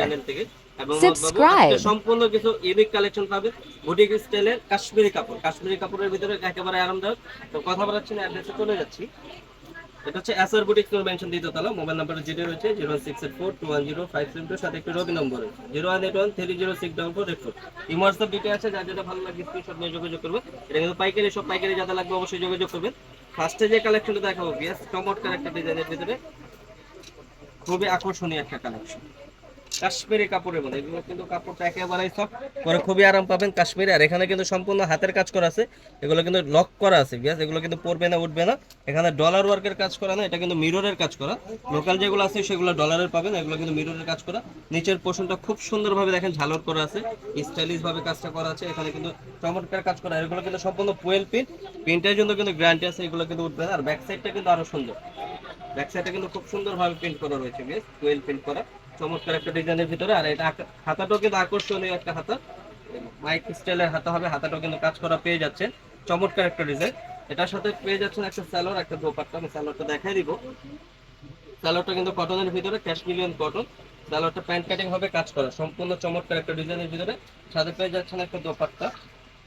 Channel থেকে এবং Subscribe. সম্পূর্ণ কিছু ইউনিক কালেকশন পাবে বুটিক স্টাইলের কাশ্মীরি কাপড়। কাশ্মীরি কাপড়ের ভিতরে একেবারে আরামদায়ক। তো কথা বলাচ্ছি না অ্যাড্রেসে চলে যাচ্ছি। এটা হচ্ছে এসআর বুটিক স্টোর মেনশন দিতে তালা মোবাইল নাম্বার যেটা রয়েছে zero six eight four two one zero five seven two সাথে একটি Robi number. Zero one eight one three zero six double four eight four এই হোয়াটসঅ্যাপ ডিটে আছে যার যেটা ভালো লাগে স্ক্রিনশট নিয়ে যোগাযোগ করবে। এটা কিন্তু পাইকারি সব পাইকারি যাতে লাগবে অবশ্যই যোগাযোগ করবেন ফার্স্টে যে কালেকশনটা দেখাবো বিয়াস চমৎকার একটা ডিজাইনের ভিতরে। খুবই আকর্ষণীয় একটা কালেকশন কাশ্মীরি কাপড়ের মধ্যে এগুলো কিন্তু কাপড়টা একেবারেই সফট পরে খুবই আরাম পাবেন কাশ্মীরি। আর এখানে কিন্তু সম্পূর্ণ হাতের কাজ করা আছে, এগুলো কিন্তু লক করা আছে বিয়াস এগুলো কিন্তু পড়বে না, উঠবে না। এখানে ডলার ওয়ার্কের কাজ করা না, এটা কিন্তু মিররের কাজ করা। লোকাল যেগুলো আছে, সেগুলো ডলারের পাবেন, এগুলো কিন্তু মিররের কাজ করা। নিচের পোর্শনটা খুব সুন্দরভাবে দেখেন, ঝালর করা আছে। স্টাইলিশ ভাবে কাজটা করা আছে, এখানে কিন্তু চমৎকার কাজ করা। এগুলো কিন্তু সম্পূর্ণ পোয়েল প্রিন্ট প্রিন্টের জন্য কিন্তু গ্যারান্টি আছে, এগুলো কিন্তু উঠবে না। আর ব্যাক সাইডটা কিন্তু আরও সুন্দর। ব্যাক সাইডে কিন্তু খুব সুন্দরভাবে প্রিন্ট করা রয়েছে বেশ টুয়েল প্রিন্ট করা। চমৎকার একটা ডিজাইনের ভিতরে। আর এটা হাতাটাও কিন্তু আকর্ষণীয় একটা হাতা। মাইক স্টাইলের হাতা হবে। হাতাটাও কিন্তু কাজ করা পেয়ে যাচ্ছে চমৎকার একটা ডিজাইন এটার সাথে পেয়ে যাচ্ছেন একটা স্যালোর একটা দোপাট্টা। আমি স্যালোরটা দেখাই দিব। স্যালোরটা কিন্তু কটনের ভিতরে ক্যাশমিলিয়ন কটন স্যালোরটা প্যান্ট কাটিং হবে, কাজ করা। সম্পূর্ণ চমৎকার একটা ডিজাইনের ভিতরে। সাথে পেয়ে যাচ্ছেন একটা দোপাট্টা।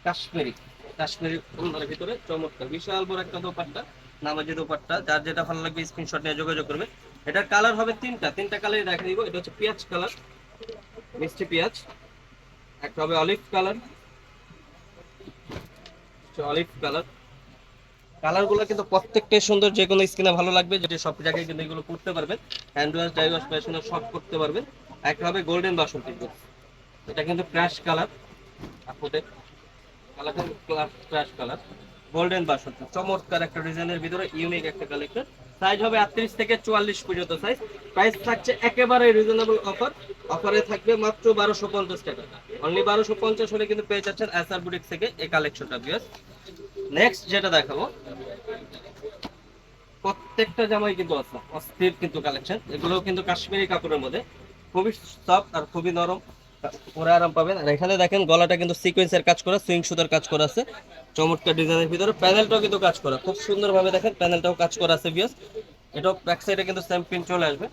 কাশ্মীরি কাশ্মীরি ভিতরে চমৎকার। বিশাল বড় একটা দোপাট্টা। নামাজি দোপাট্টা যার যেটা ভালো লাগবে স্ক্রিনশট নিয়ে যোগাযোগ করবে। এটার কালার হবে তিনটা তিনটা কালারই দেখা দিব। এটা হচ্ছে পেঁয়াজ কালার মিষ্টি পেঁয়াজ। একটা হবে অলিভ কালার অলিভ কালার কালারগুলো কিন্তু প্রত্যেকটাই সুন্দর, যে কোনো স্কিনে ভালো লাগবে যেটা সব জায়গায় কিন্তু এগুলো করতে পারবেন। হ্যান্ড ওয়াশ ডাই ওয়াশ সব করতে পারবেন। একটা হবে গোল্ডেন বাসন্তী এটা কিন্তু ক্র্যাশ কালার আপুদের কালার কিন্তু ক্র্যাশ কালার গোল্ডেন বাসন্তী চমৎকার একটা ডিজাইনের ভিতরে ইউনিক একটা কালেকশন সাইজ হবে আটত্রিশ থেকে চুয়াল্লিশ পর্যন্ত সাইজ প্রাইস থাকছে একেবারে রিজনেবল অফার অফারে থাকবে মাত্র বারোশো পঞ্চাশ টাকা। অনলি বারোশো পঞ্চাশ হলে কিন্তু পেয়ে যাচ্ছেন বুটিক থেকে এই কালেকশনটা বিয়ার নেক্সট যেটা দেখাবো, প্রত্যেকটা জামাই কিন্তু অস্থির কিন্তু কালেকশন এগুলো কিন্তু কাশ্মীরি কাপড়ের মধ্যে। খুবই সফট আর খুবই নরম। পরে আরাম পাবেন। আর এখানে দেখেন গলাটা কিন্তু সিকোয়েন্সের কাজ করা সুইং সুতার কাজ করা আছে। চমৎকার ডিজাইনের ভিতরে। প্যানেলটাও কিন্তু কাজ করা। খুব সুন্দরভাবে দেখেন প্যানেলটাও কাজ করা আছে বিয়াস এটাও ব্যাক সাইডে কিন্তু সেম প্রিন্ট চলে আসবে।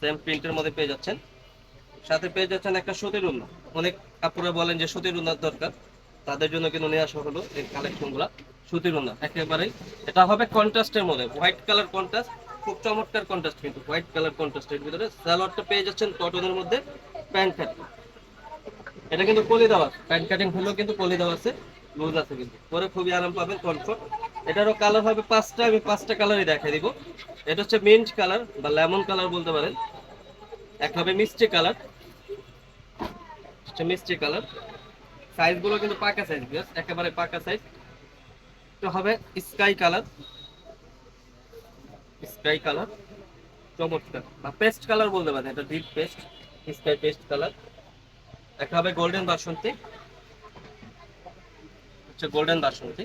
সেম প্রিন্টের মধ্যে পেয়ে যাচ্ছেন। সাথে পেয়ে যাচ্ছেন একটা সুতির অনেক কাপড়ে বলেন যে সুতির উন্নার দরকার। তাদের জন্য কিন্তু নিয়ে আসা হলো এই কালেকশনগুলো সুতির উন্না একেবারেই। এটা হবে কন্ট্রাস্টের মধ্যে। হোয়াইট কালার কন্ট্রাস্ট খুব চমৎকার কন্ট্রাস্ট কিন্তু। হোয়াইট কালার কন্ট্রাস্টের ভিতরে। সালোয়ারটা পেয়ে যাচ্ছেন কটনের মধ্যে। প্যান্ট কাটিং এটা কিন্তু পলি দেওয়া প্যান্ট কাটিং হলেও কিন্তু পলি দেওয়া আছে লুজ আছে কিন্তু। পরে খুবই আরাম পাবেন কমফোর্ট এটারও কালার হবে পাঁচটা, আমি পাঁচটা কালারই দেখাই দিব। এটা হচ্ছে মিন্ট কালার বা লেমন কালার বলতে পারেন। এক হবে মিষ্টি কালার মিষ্টি কালার সাইজগুলো কিন্তু পাকা সাইজ একেবারে পাকা সাইজ তো হবে স্কাই কালার স্কাই কালার চমৎকার। বা পেস্ট কালার বলতে পারেন, এটা deep paste sky paste colour একটা হবে গোল্ডেন বাসন্তী হচ্ছে গোল্ডেন বাসন্তী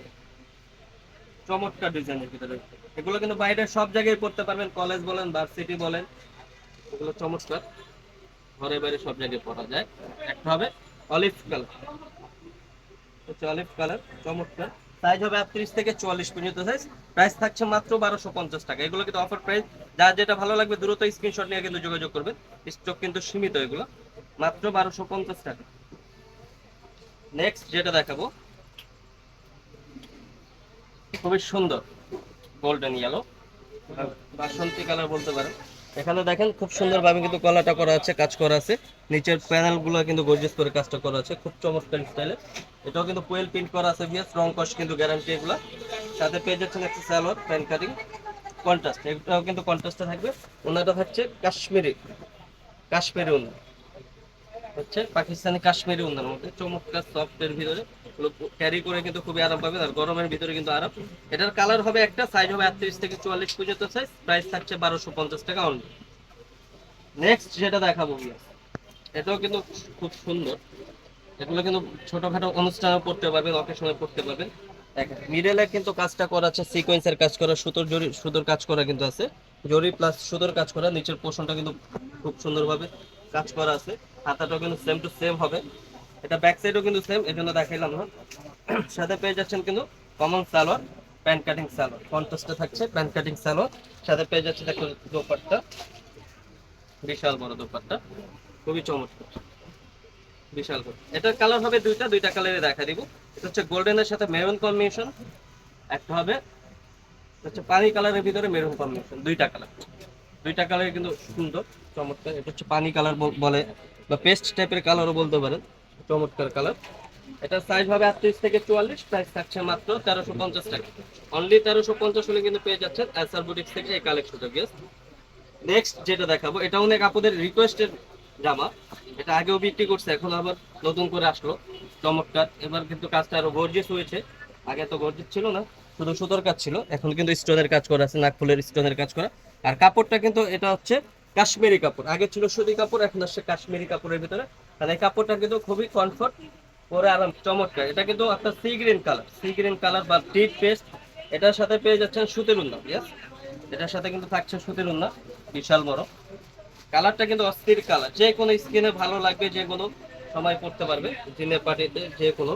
চমৎকার ডিজাইনের ভিতরে। এগুলো কিন্তু বাইরে সব জায়গায় পড়তে পারবেন কলেজ বলেন ভার্সিটি বলেন। এগুলো চমৎকার। ঘরে বাইরে সব জায়গায় পরা যায়। একটা হবে অলিভ কালার হচ্ছে অলিভ কালার চমৎকার। সাইজ হবে আটত্রিশ থেকে চুয়াল্লিশ পর্যন্ত সাইজ প্রাইস থাকছে মাত্র বারোশো পঞ্চাশ টাকা। এগুলো কিন্তু অফার প্রাইস যার যেটা ভালো লাগবে, দ্রুত স্ক্রিনশট নিয়ে কিন্তু যোগাযোগ করবেন। স্টক কিন্তু সীমিত এগুলো। মাত্র বারোশো পঞ্চাশ টাকা। নেক্সট যেটা দেখাবো, খুবই সুন্দর গোল্ডেন ইয়েলো বাসন্তী কালার বলতে পারেন। এখানে দেখেন, খুব সুন্দরভাবে কিন্তু কলাটা করা আছে, কাজ করা আছে। নিচের প্যানেলগুলো কিন্তু গর্জিয়াস করে কাজটা করা আছে, খুব চমৎকার স্টাইলে এটাও কিন্তু কোয়েল প্রিন্ট করা আছে বিয়াস রং কস কিন্তু গ্যারান্টি এগুলো। সাথে পেয়ে যাচ্ছেন একটা স্যালোয়ার প্যান কাটিং কন্ট্রাস্ট এটাও কিন্তু কন্ট্রাস্টে থাকবে। ওনাটা থাকছে কাশ্মীরি কাশ্মীরি ওনা হচ্ছে পাকিস্তানি কাশ্মীরি উন্নার মধ্যে চমৎকার সফটের ভিতরে ক্যারি করে কিন্তু খুবই আরাম পাবেন আর গরমের ভিতরে কিন্তু আরাম। এটার কালার হবে একটা সাইজ হবে আটত্রিশ থেকে চুয়াল্লিশ পর্যন্ত সাইজ প্রাইস থাকছে বারোশো পঞ্চাশ টাকা অনলি নেক্সট যেটা দেখাবো এটাও কিন্তু খুব সুন্দর। এগুলো কিন্তু ছোটখাটো অনুষ্ঠানে পড়তে পারবেন অকেশনে পড়তে পারবেন। মিডলে কিন্তু কাজটা করা আছে সিকোয়েন্সের কাজ করা, সুতোর জরি, সুতোর কাজ করা কিন্তু আছে। জরি প্লাস সুতোর কাজ করা, নিচের পোর্শনটা কিন্তু খুব সুন্দরভাবে কাজ করা আছে। হাতাটাও কিন্তু সেম টু সেম হবে। এটা ব্যাক সাইডও কিন্তু সেম এই জন্য দেখাইলাম না। সাথে পেয়ে যাচ্ছেন কিন্তু common salwar pant cutting salwar. কন্ট্রাস্টে থাকছে প্যান্ট কাটিং সালোয়ার। সাথে পেয়ে যাচ্ছে দেখো দোপাট্টা। বিশাল বড় দোপাট্টা। খুবই চমৎকার। বিশাল বড়। এটার কালার হবে দুইটা দুইটা কালারে দেখা দিব। এটা হচ্ছে গোল্ডেনের সাথে মেরুন কম্বিনেশন একটা হবে হচ্ছে পানি কালারের ভিতরে মেরুন কম্বিনেশন দুইটা কালার দুইটা কালার কিন্তু সুন্দর, চমৎকার। এটা হচ্ছে পানি কালার বলে বা পেস্ট টাইপের কালারও বলতে পারেন, চমৎকার কালার এটা সাইজ হবে আটত্রিশ থেকে চুয়াল্লিশ প্রাইস থাকছে মাত্র তেরোশো পঞ্চাশ টাকা। অনলি তেরোশো পঞ্চাশ হলে কিন্তু পেয়ে যাচ্ছেন এসআর বুটিক্স থেকে এই কালেকশনটা গেস নেক্সট যেটা দেখাবো, এটা অনেক আপুদের রিকোয়েস্টের জামা। এটা আগেও বিক্রি করছে, এখন আবার নতুন করে আসলো। চমৎকার। এবার কিন্তু কাজটা আরও গর্জিয়াস হয়েছে। আগে তো গর্জিয়াস ছিল না, শুধু সুতোর কাজ ছিল। এখন কিন্তু স্টোনের কাজ করা আছে নাকফুলের স্টোনের কাজ করা। আর কাপড়টা কিন্তু এটা হচ্ছে কাশ্মীরি কাপড়। আগে ছিল সুতি কাপড়, এখন আসছে কাশ্মীরি কাপড়ের ভিতরে। আর এই কাপড়টা কিন্তু খুবই কমফর্ট পরে আরাম, চমৎকার। এটা কিন্তু আপনার sea green colour sea green colour বা ডিপ পেস্ট এটার সাথে পেয়ে যাচ্ছেন সুতির উন্না ইয়াস এটার সাথে কিন্তু থাকছে সুতির উন্না বিশাল বড়। কালারটা কিন্তু অস্থির কালার, যে কোনো স্কিনে ভালো লাগবে, যে কোনো সময় পড়তে পারবে দিনের পার্টিতে যে কোনো।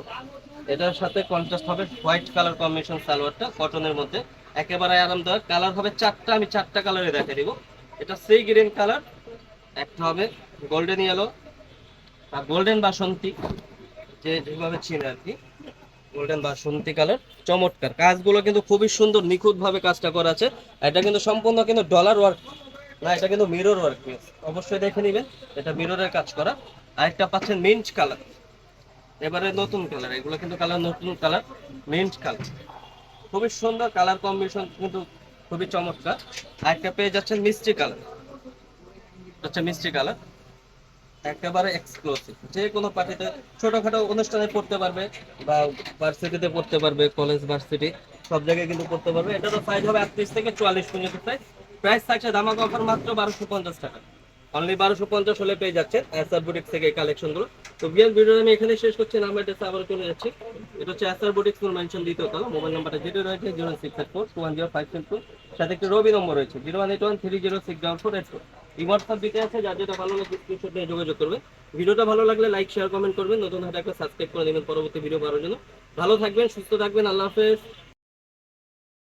এটার সাথে কন্ট্রাস্ট হবে হোয়াইট কালার কম্বিনেশন সালোয়ারটা কটনের মধ্যে। একেবারে আরামদায়ক। কালার হবে চারটা, আমি চারটা কালারে দেখে দিব। এটা সেই গ্রিন কালার একটা হবে গোল্ডেন ইয়েলো আর গোল্ডেন বাসন্তী, যে যেভাবে চিনে আর কি গোল্ডেন বাসন্তী কালার চমৎকার। কাজগুলো কিন্তু খুবই সুন্দর নিখুঁত ভাবে কাজটা করা আছে। এটা কিন্তু সম্পূর্ণ কিন্তু ডলার ওয়ার্ক না, এটা কিন্তু মিরর ওয়ার্ক অবশ্যই দেখে নেবেন, এটা মিররের কাজ করা। আরেকটা পাচ্ছেন মিন্ট কালার এবারে নতুন কালার এগুলো কিন্তু কালার নতুন কালার মিন্ট কালার খুবই সুন্দর কালার কম্বিনেশন কিন্তু খুবই চমৎকার। আরেকটা পেয়ে যাচ্ছেন মিষ্টি কালার। হচ্ছে মিষ্টি কালার। একেবারে এক্সক্লুসিভ যে কোনো পার্টিতে ছোটখাটো অনুষ্ঠানে পড়তে পারবে বা ভার্সিটিতে পড়তে পারবে কলেজ ভার্সিটি সব জায়গায় কিন্তু পড়তে পারবে। এটা তো সাইজ হবে আটত্রিশ থেকে চুয়াল্লিশ পর্যন্ত প্রাইস প্রাইস থাকছে দামাক অফার মাত্র বারোশো পঞ্চাশ টাকা। অনলি বারোশো পঞ্চাশ হলে পেয়ে যাচ্ছেন বুটিক থেকে এই কালেকশনগুলো তো বিয়ার ভিডিও আমি এখানে শেষ করছি, নাম্বার ডেসে আবার চলে যাচ্ছি। এটা হচ্ছে এসআর বুটিক ফুল মেনশন দ্বিতীয় তলা, মোবাইল নাম্বারটা যেটা রয়েছে, zero six eight four two one zero five seven two সাথে একটি রবি নম্বর রয়েছে, zero one eight one three zero six double four eight four. এই হোয়াটসঅ্যাপ দিতে আছে, যার যেটা ভালো লাগে স্ক্রিনশট নিয়ে যোগাযোগ করবে। ভিডিওটা ভালো লাগলে লাইক শেয়ার কমেন্ট করবেন। নতুন হাতে একটা সাবস্ক্রাইব করে নেবেন পরবর্তী ভিডিও পাওয়ার জন্য। ভালো থাকবেন, সুস্থ থাকবেন, আল্লাহ হাফেজ।